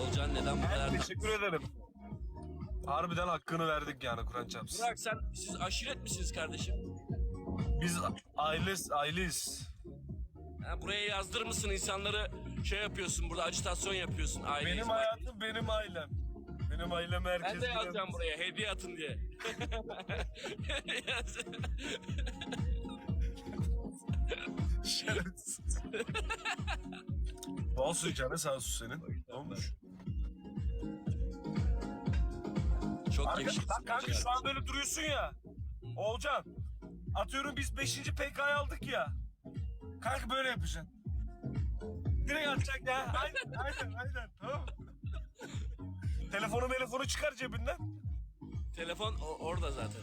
Olcan neden bu kadar... Teşekkür ederim. Harbiden hakkını verdik yani Kur'an çarpsın. Burak sen, siz aşiret misiniz kardeşim? Biz ailes, aileyiz. Ha, buraya yazdırır mısın insanları şey yapıyorsun burada acitasyon yapıyorsun aileyiz. Benim hayatım benim ailem. Benim ailem herkes Ben de yazacağım buraya hediye atın diye. Şerefsiz. Olsun canı sağ olsun senin. Ne olmuş? Çok Arka, yakışıklı. bak kanka şu an böyle duruyorsun ya. Olcan. Atıyorum biz 5. PK'yı aldık ya. Kanka böyle yapacaksın. Direkt atacak ya. Aynen aynen aynen. Tamam mı? Telefonu telefonu çıkar cebinden. Telefon o- orada zaten.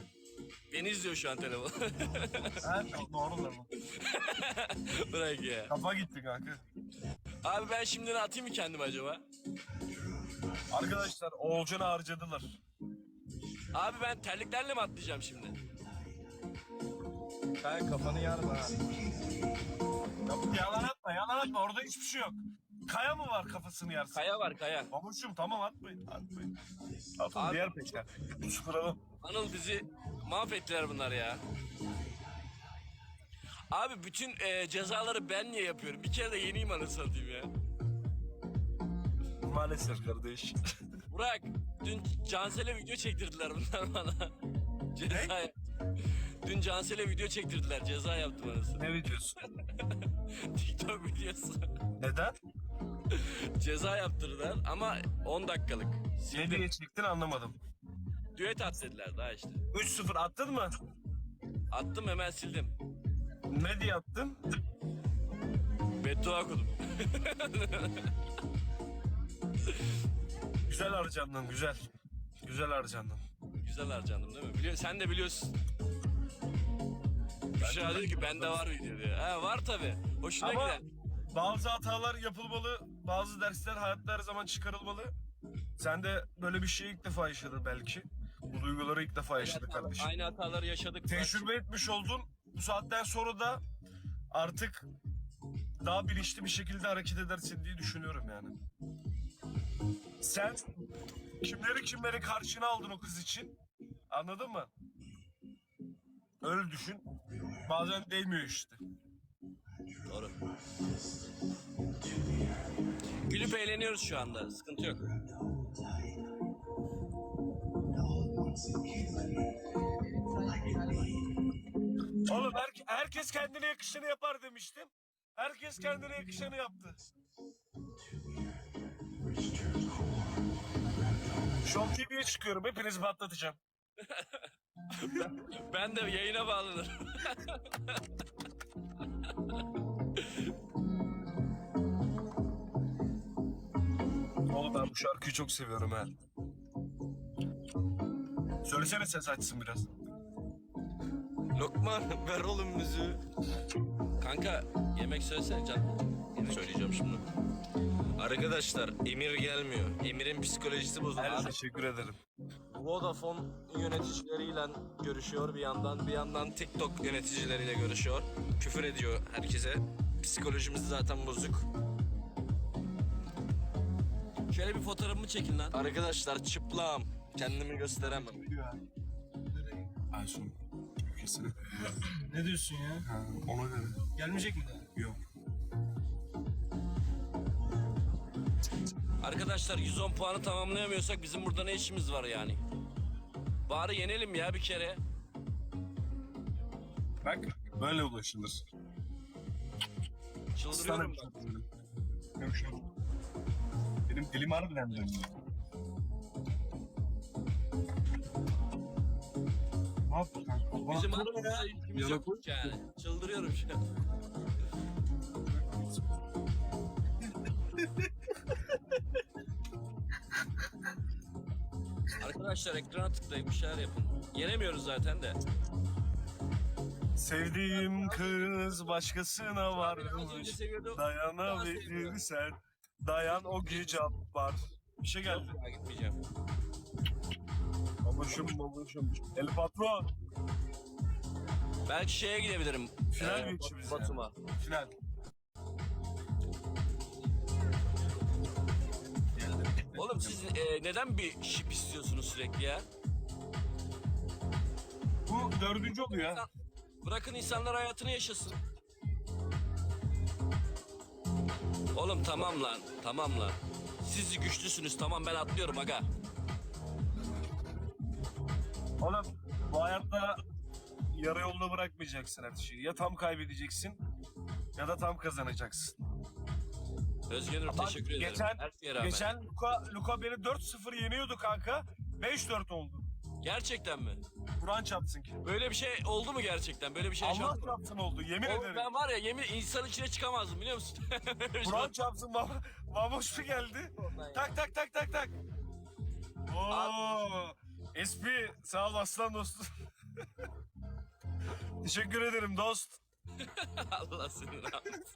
Beni izliyor şu an telefon. Ha, doğru lan. Bırak ya. Kafa gitti kanka. Abi ben şimdiden atayım mı kendimi acaba? Arkadaşlar Oğulcan'ı harcadılar. Abi ben terliklerle mi atlayacağım şimdi? Kanka kafanı yarma ha. Yalan atma yalan atma orada hiçbir şey yok. Kaya mı var kafasını yarsın? Kaya var kaya. Babuşum tamam atmayın atmayın. Atın Abi- diğer peşler. Sıfıralım. Anıl bizi mahvettiler bunlar ya. Abi bütün e, cezaları ben niye yapıyorum? Bir kere de yeniyim anasını satayım ya. Maalesef kardeş. Burak, dün Cansel'e video çektirdiler bunlar bana. Ceza yaptım. Dün Cansel'e video çektirdiler. Ceza yaptım anasını. ne videosu? TikTok videosu. Neden? Ceza yaptırdılar ama 10 dakikalık. Ne Sildim. diye çektin anlamadım. Düet at dediler daha işte. 3-0 attın mı? Attım hemen sildim. Ne diye attın? Beddua okudum. Güzel harcandın güzel. Güzel harcandın. Güzel harcandım değil mi? Biliyor, sen de biliyorsun. Büşra diyor ki bende var video diyor. Ha var tabi. Hoşuna Ama gider. bazı hatalar yapılmalı, bazı dersler hayatta her zaman çıkarılmalı. Sen de böyle bir şeyi ilk defa yaşadın belki. Bu duyguları ilk defa yaşadın kardeşim. Aynı hataları yaşadık. Tecrübe etmiş oldun. Bu saatten sonra da artık daha bilinçli bir şekilde hareket edersin diye düşünüyorum yani. Sen kimleri kimleri karşına aldın o kız için. Anladın mı? Öyle düşün. Bazen değmiyor işte. Doğru. Gülüp eğleniyoruz şu anda. Sıkıntı yok. Oğlum her- herkes kendine yakışanı yapar demiştim. Herkes kendine yakışanı yaptı. Show TV'ye çıkıyorum. Hepinizi patlatacağım. Ben de yayına bağlanırım. Oğlum ben bu şarkıyı çok seviyorum ha. Söylesene ses açsın biraz. Lokman ver oğlum müziği. Kanka yemek söylesene can. Söyleyeceğim şimdi. Arkadaşlar Emir gelmiyor. Emir'in psikolojisi bozuldu. Her Abi, teşekkür ederim. Vodafone yöneticileriyle görüşüyor bir yandan. Bir yandan TikTok yöneticileriyle görüşüyor. Küfür ediyor herkese. Psikolojimiz zaten bozuk. Şöyle bir fotoğrafımı çekin lan. Arkadaşlar çıplağım. Kendimi gösteremem. Aysun. Ülkesine. Ne diyorsun ya? Ha, ona göre. Gelmeyecek mi daha? Yok. Arkadaşlar 110 puanı tamamlayamıyorsak bizim burada ne işimiz var yani? Bari yenelim ya bir kere. Bak böyle ulaşılır. Çıldırıyorum ben. Yok şu an. Benim dilim harbiden dönüyor. Kanka? Bizim aramızda ilgimiz yok yani. Çıldırıyorum şu an. Arkadaşlar ekrana tıklayın bir şeyler yapın. Yenemiyoruz zaten de. Sevdiğim kız başkasına varmış. Dayanabilirsen dayan o gücü var. Bir şey geldi. Ya gitmeyeceğim. Babuşum babuşum. El patron. Belki şeye gidebilirim. Final Ee, mi içimiz Batum'a. Final. Oğlum siz e, neden bir şip istiyorsunuz sürekli ya? Bu dördüncü oluyor ha. Bırakın insanlar hayatını yaşasın. Oğlum tamam lan, tamam lan. Siz güçlüsünüz, tamam ben atlıyorum aga. Oğlum bu hayatta yarı yolda bırakmayacaksın her şeyi. Ya tam kaybedeceksin ya da tam kazanacaksın. Özgür Bak, teşekkür ederim. geçen- Her şeye rağmen. Geçen Luka, Luka beni 4-0 yeniyordu kanka. 5-4 oldu. Gerçekten mi? Kur'an çarpsın ki. Böyle bir şey oldu mu gerçekten? Böyle bir şey Allah yaşandı mı? çarpsın oldu yemin Oğlum ederim. ben var ya yemin insan içine çıkamazdım biliyor musun? Şey Kur'an çarpsın baba. Mamoş mu geldi? Tak tak tak tak tak. Oo. SP sağ ol aslan dostum. Teşekkür ederim dost. Allah seni rahmet.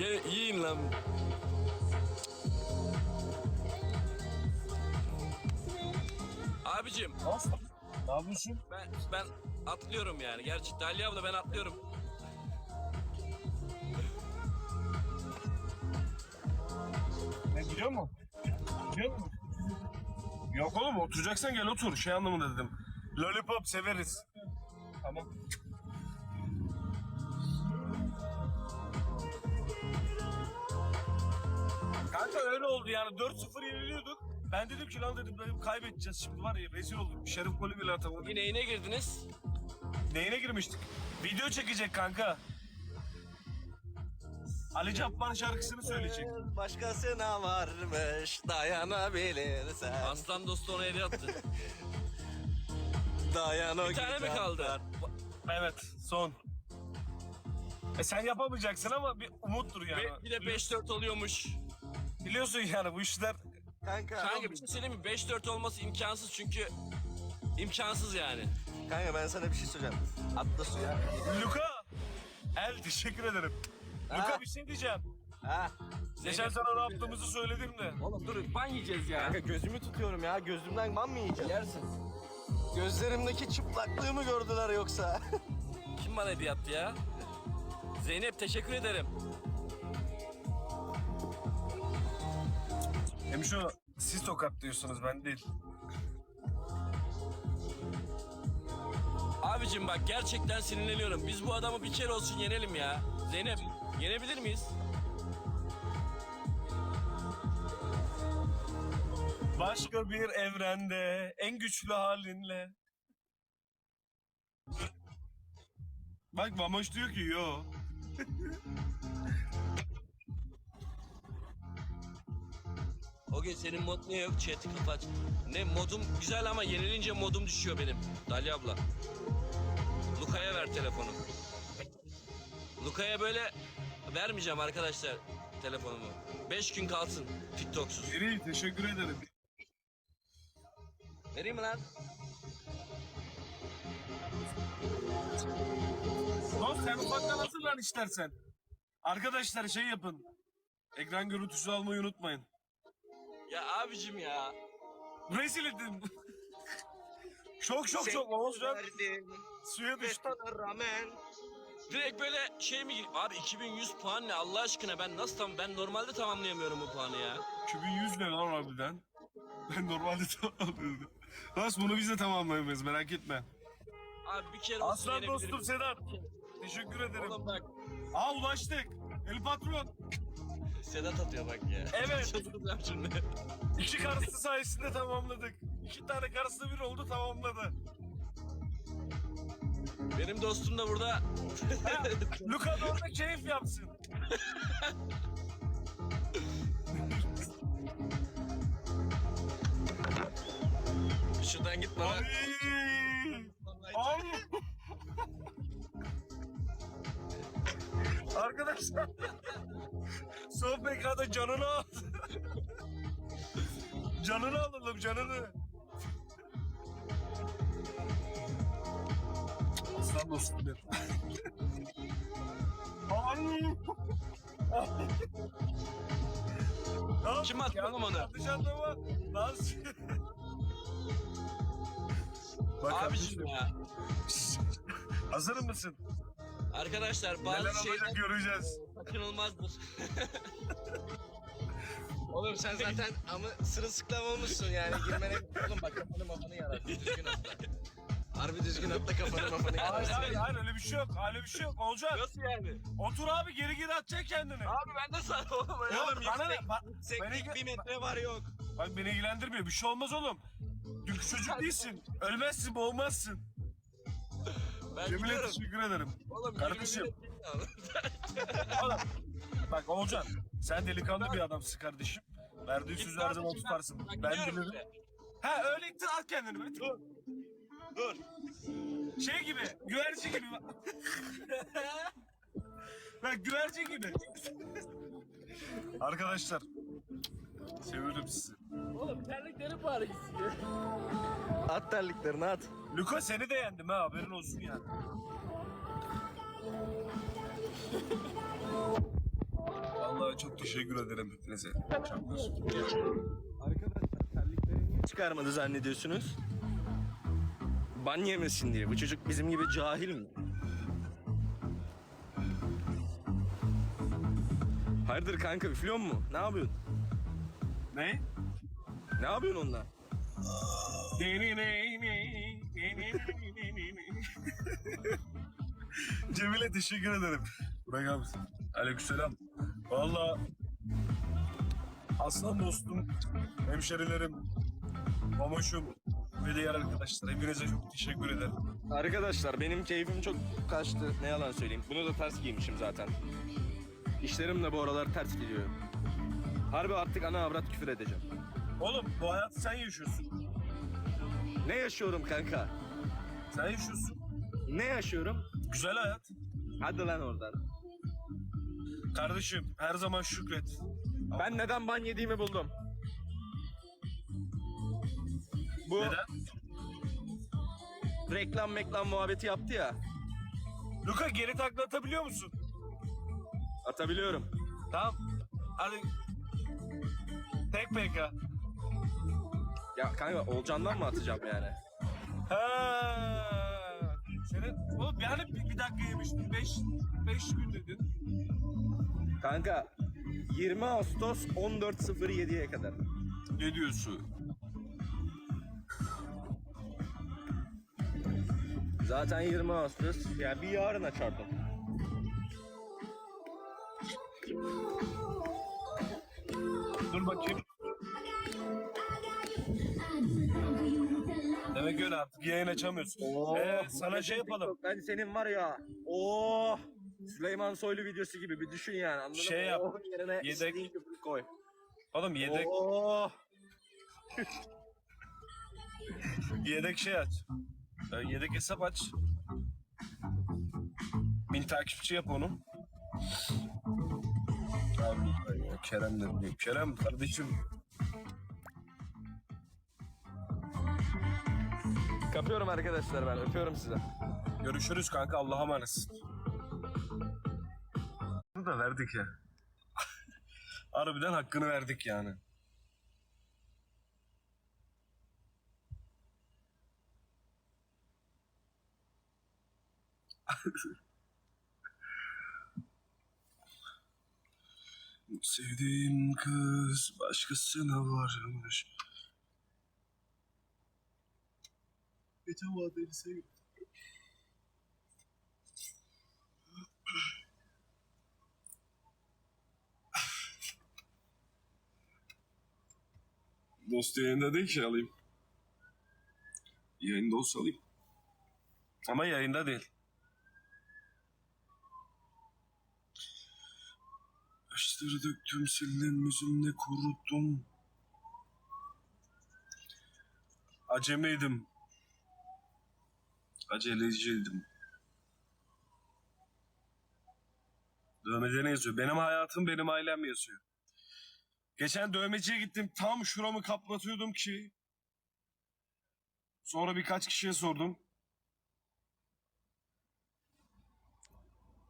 Ye, yiyin lan. Abicim Dost. Ne yapıyorsun? ben ben atlıyorum yani. Gerçi Dalya abla ben atlıyorum. Ne gidiyor mu? Gidiyor mu? Yok oğlum oturacaksan gel otur. Şey anlamında dedim. Lollipop severiz. Tamam. Kanka öyle oldu yani 4-0 yeniliyorduk. Ben dedim ki lan dedim dedim kaybedeceğiz şimdi var ya rezil olduk. Şerif golü bile atamadık. Yine neyine girdiniz? Neyine girmiştik? Video çekecek kanka. Ali Cabbar şarkısını söyleyecek. Başkasına varmış dayanabilirsen. Aslan dostu ona hediye attı. Dayan o Bir tane mi kaldı? Evet son. E sen yapamayacaksın ama bir umuttur yani. Ve bir de 5-4 oluyormuş. Biliyorsun yani bu işler Kanka, Kanka bir şey söyleyeyim mi? 5-4 olması imkansız çünkü imkansız yani. kanka ben sana bir şey söyleyeceğim. Atla suya. Luka. El teşekkür ederim. Luka bir şey diyeceğim. Ha. Geçen sana ne yaptığımızı söyledim de. Oğlum dur ban yiyeceğiz ya. Kanka gözümü tutuyorum ya. Gözümden ban mı yiyeceğim? Yersin. Gözlerimdeki çıplaklığımı gördüler yoksa. Kim bana hediye attı ya? Zeynep teşekkür ederim. Hem şu siz tokatlıyorsunuz ben değil. Abicim bak gerçekten sinirleniyorum. Biz bu adamı bir kere olsun yenelim ya. Yenebilir miyiz? Başka bir evrende en güçlü halinle. Bak Mamoş diyor ki yo. O gün senin mod ne yok? Chat'i kapat. Ne modum güzel ama yenilince modum düşüyor benim. Dalya abla. Luka'ya ver telefonu. Luka'ya böyle vermeyeceğim arkadaşlar telefonumu. 5 gün kalsın TikToksuz. Eri teşekkür ederim. Vereyim mi lan? Dost sen ufaktan hazırlan istersen. Arkadaşlar şey yapın. Ekran görüntüsü almayı unutmayın. Ya abicim ya. Rezil edin. çok çok çok Oğuz şu an suya düştü. rağmen. Direkt böyle şey mi? Abi 2100 puan ne Allah aşkına ben nasıl tam ben normalde tamamlayamıyorum bu puanı ya. 2100 ne lan harbiden? Ben normalde tamamlıyorum. Las bunu biz de tamamlayamayız merak etme. Abi bir kere olsun Aslan yenebilirim. dostum Sedat. Teşekkür ederim. Oğlum bak Aa ulaştık. El patron. Sedat atıyor bak ya. Evet. Çıldıracağım şimdi. İki karısı sayesinde tamamladık. İki tane karısı bir oldu tamamladı. Benim dostum da burada. Ha, Luka da orada keyif yapsın. Şuradan git bana. Ay. Ay. Arkadaşlar. Son PK'da canını al. canını alalım canını. Benim. Ay. Kim attı oğlum onu? Yanlış anlama. Lan Bak Abiciğim ya. Hazır mısın? Arkadaşlar Neler bazı olacak şeyler göreceğiz. kaçınılmazdır. Oğlum sen zaten ama sırılsıklam olmuşsun yani girmene... Oğlum bak kafanı mafanı yarar. Düzgün atla. Harbi düzgün atla kafanı mafanı Hayır hayır hayır öyle bir şey yok. Öyle bir şey yok. Olacak. Nasıl yani? Otur abi geri geri atacak kendini. Abi ben de sana oğlum. Oğlum Oğlum bana ne? yüksek, Bak, yükseklik beni- bir metre var yok. bak beni ilgilendirmiyor. Bir şey olmaz oğlum. Dünkü çocuk değilsin. Ölmezsin, boğulmazsın. Ben Cemile biliyorum. teşekkür ederim. Oğlum Kardeşim. 20 metre al. Oğlum bak Olcan sen delikanlı bir adamsın kardeşim. Verdiğin sözü her zaman tutarsın. Ben bilirim. işte. Ha öyle ittir at kendini böyle. Dur. Şey gibi, güvercin gibi. bak. Güvercin gibi. Arkadaşlar. Seviyorum sizi. Oğlum terlikleri bari gitsin ya. At terliklerini at. Luka seni de yendim ha haberin olsun yani. Vallahi çok teşekkür ederim hepinize. Çaklar. Arkadaşlar terliklerini çıkarmadı zannediyorsunuz? Ban yemesin diye. Bu çocuk bizim gibi cahil mi? Hayırdır kanka üflüyor mu? Ne yapıyorsun? Ne? Ne yapıyorsun onunla? Cemile teşekkür ederim. Burak abi. Aleykümselam. Valla aslan dostum, hemşerilerim, mamoşum ve diğer arkadaşlar hepinize çok teşekkür ederim. Arkadaşlar benim keyfim çok kaçtı. Ne yalan söyleyeyim. Bunu da ters giymişim zaten. İşlerim de bu aralar ters gidiyor. Harbi artık ana avrat küfür edeceğim. Oğlum bu hayatı sen yaşıyorsun. Ne yaşıyorum kanka? Sen yaşıyorsun. Ne yaşıyorum? Güzel hayat. Hadi lan oradan. Kardeşim her zaman şükret. Ben neden ban yediğimi buldum. Bu Neden? reklam meklam muhabbeti yaptı ya. Luka geri takla atabiliyor musun? Atabiliyorum. Tamam. Hadi. Tek PK. Ya kanka Olcan'dan mı atacağım yani? Ha. Senin oğlum yani bir, bir dakika yemiştin. 5 5 gün dedin. Kanka 20 Ağustos 14.07'ye kadar. Ne diyorsun? Zaten 20 Ağustos. Ya bir yarın açardım. Dur bakayım. Demek öyle artık yayın açamıyorsun. ee, sana şey yapalım. Ben senin var ya. Oh. Süleyman Soylu videosu gibi bir düşün yani anladın Şey mı? yap, yerine yedek- koy. Oğlum yedek Oh. yedek şey aç. Ee, yedek hesap aç. Bin takipçi yap onu. Abi ya, Kerem de diyor. Kerem kardeşim. Kapıyorum arkadaşlar ben öpüyorum size. Görüşürüz kanka Allah'a emanetsin. Bunu da verdik ya. Harbiden hakkını verdik yani. Sevdiğim kız başkasına varmış. Geçen vadeli sevgilim. Dost yayında değil ki alayım. Yayında olsa alayım. Ama yayında değil. Yaşları döktüm sildim yüzümde kuruttum. Acemiydim. Aceleciydim. Dövmede ne yazıyor? Benim hayatım benim ailem yazıyor. Geçen dövmeciye gittim. Tam şuramı kaplatıyordum ki. Sonra birkaç kişiye sordum.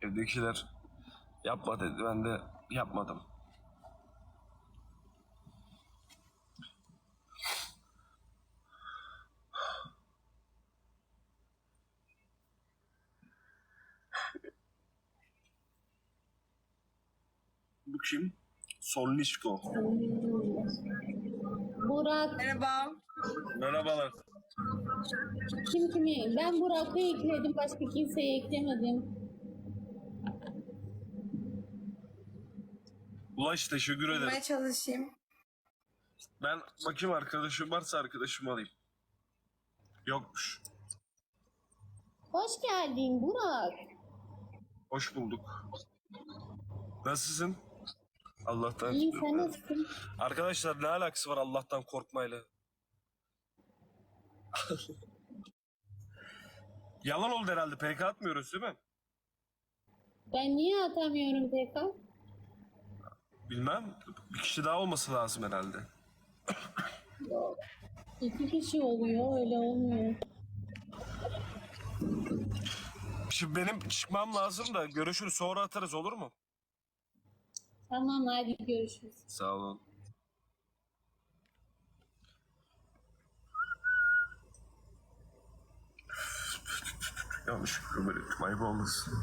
Evdekiler yapma dedi. Ben de yapmadım. Bu kim? Solnişko. Burak. Merhaba. Merhabalar. Kim kimi? Ben Burak'ı ekledim. Başka kimseyi eklemedim. Ulaş teşekkür ederim. Bulmaya çalışayım. Ben bakayım arkadaşım varsa arkadaşımı alayım. Yokmuş. Hoş geldin Burak. Hoş bulduk. Nasılsın? Allah'tan. İyi sen nasılsın? Arkadaşlar ne alakası var Allah'tan korkmayla? Yalan oldu herhalde. PK atmıyoruz değil mi? Ben niye atamıyorum tekrar? Bilmem. Bir kişi daha olması lazım herhalde. Yok. İki kişi oluyor öyle olmuyor. Şimdi benim çıkmam lazım da görüşürüz sonra atarız olur mu? Tamam hadi görüşürüz. Sağ olun. Yanlış böyle ettim ayıp olmasın.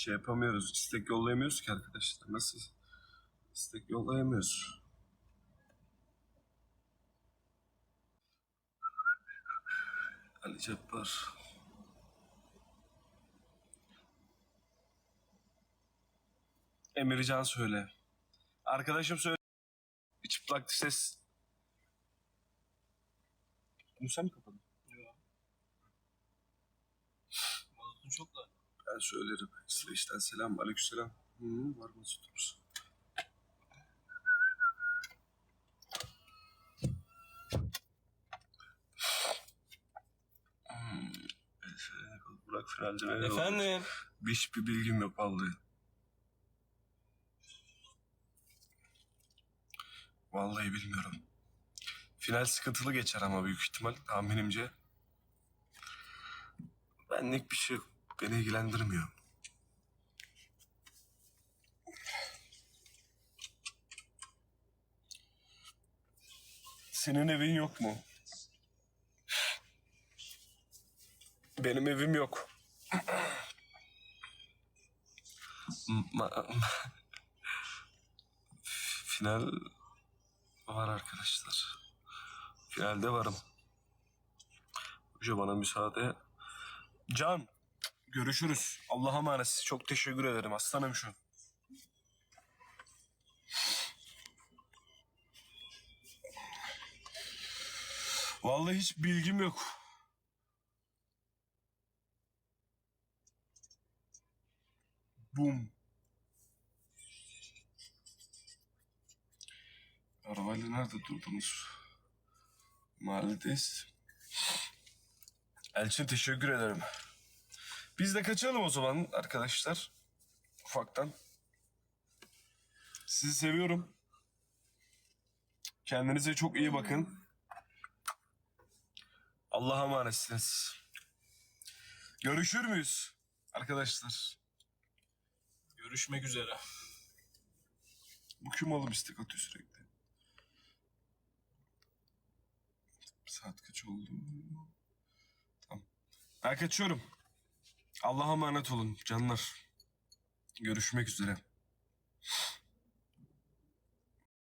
Şey yapamıyoruz, istek yollayamıyoruz ki arkadaşlar. Nasıl? İstek yollayamıyoruz. Ali Cabbar. Emircan söyle. Arkadaşım söyle. Çıplak ses. Bunu sen mi kapadın? Mazotun çok da. Ben söylerim. Süreçten selam. Aleykümselam. Hı, var mı tuturuz? Hmm, Burak finalde ne oldu? Efendim? Hiçbir bilgim yok vallahi. Vallahi bilmiyorum. Final sıkıntılı geçer ama büyük ihtimal tahminimce. Benlik bir şey yok. Beni ilgilendirmiyor. Senin evin yok mu? Benim evim yok. Ma- Final var arkadaşlar. Finalde varım. Hoca bana müsaade. Can, görüşürüz. Allah'a emanet. Çok teşekkür ederim. Aslanım şu. Vallahi hiç bilgim yok. Bum. Arabayla nerede durdunuz? Mahalledeyiz. Elçin teşekkür ederim. Biz de kaçalım o zaman arkadaşlar. Ufaktan. Sizi seviyorum. Kendinize çok iyi bakın. Allah'a emanetsiniz. Görüşür müyüz arkadaşlar? Görüşmek üzere. Bu kim oğlum istek atıyor sürekli? Saat kaç oldu? Tamam. Ben kaçıyorum. Allah'a emanet olun canlar. Görüşmek üzere.